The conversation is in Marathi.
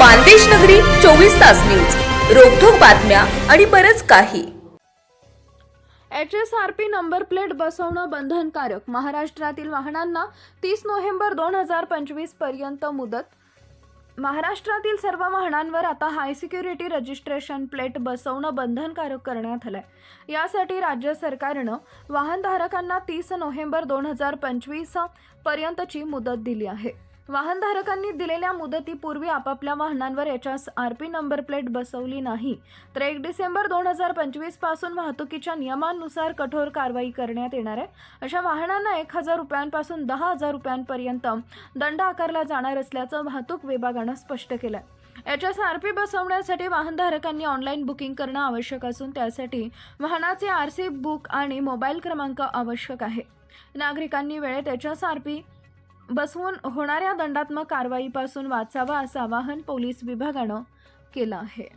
मानदेश नगरी चोवीस तास न्यूज. रोखोक बातम्या आणि बरच काही. H S R P number plate बसवणं बंधनकारक. महाराष्ट्रातील वाहनांना तीस नोव्हेंबर दोन हजार पंचवीसपर्यंत मुदत महाराष्ट्रातील सर्व वाहनांवर आता हाय सिक्युरिटी रजिस्ट्रेशन प्लेट बसवणं बंधनकारक करण्यात आलंय. यासाठी राज्य सरकारनं वाहनधारकांना तीस नोव्हेंबर दोन हजार पंचवीस पर्यंतची मुदत दिली आहे. वाहनधारकांनी दिलेल्या मुदतीपूर्वी आपापल्या वाहनांवर याच्यास आर पी नंबर प्लेट बसवली नाही. तर एक डिसेंबर दोन हजार पंचवीसपासून वाहतुकीच्या नियमांनुसार कठोर कारवाई करण्यात येणार आहे. अशा वाहनांना एक हजार रुपयांपासून दहा हजार रुपयांपर्यंत दंड आकारला जाणार असल्याचं वाहतूक विभागानं स्पष्ट केलं एच एस आर पी बसवण्यासाठी वाहनधारकांनी ऑनलाईन बुकिंग करणं आवश्यक असून त्यासाठी वाहनाचे आर सी बुक आणि मोबाईल क्रमांक आवश्यक आहे. नागरिकांनी वेळेत एच एस आर पी बसवून होणाऱ्या दंडात्मक कारवाईपासून वाचावा असं आवाहन पोलीस विभागानं केलं आहे.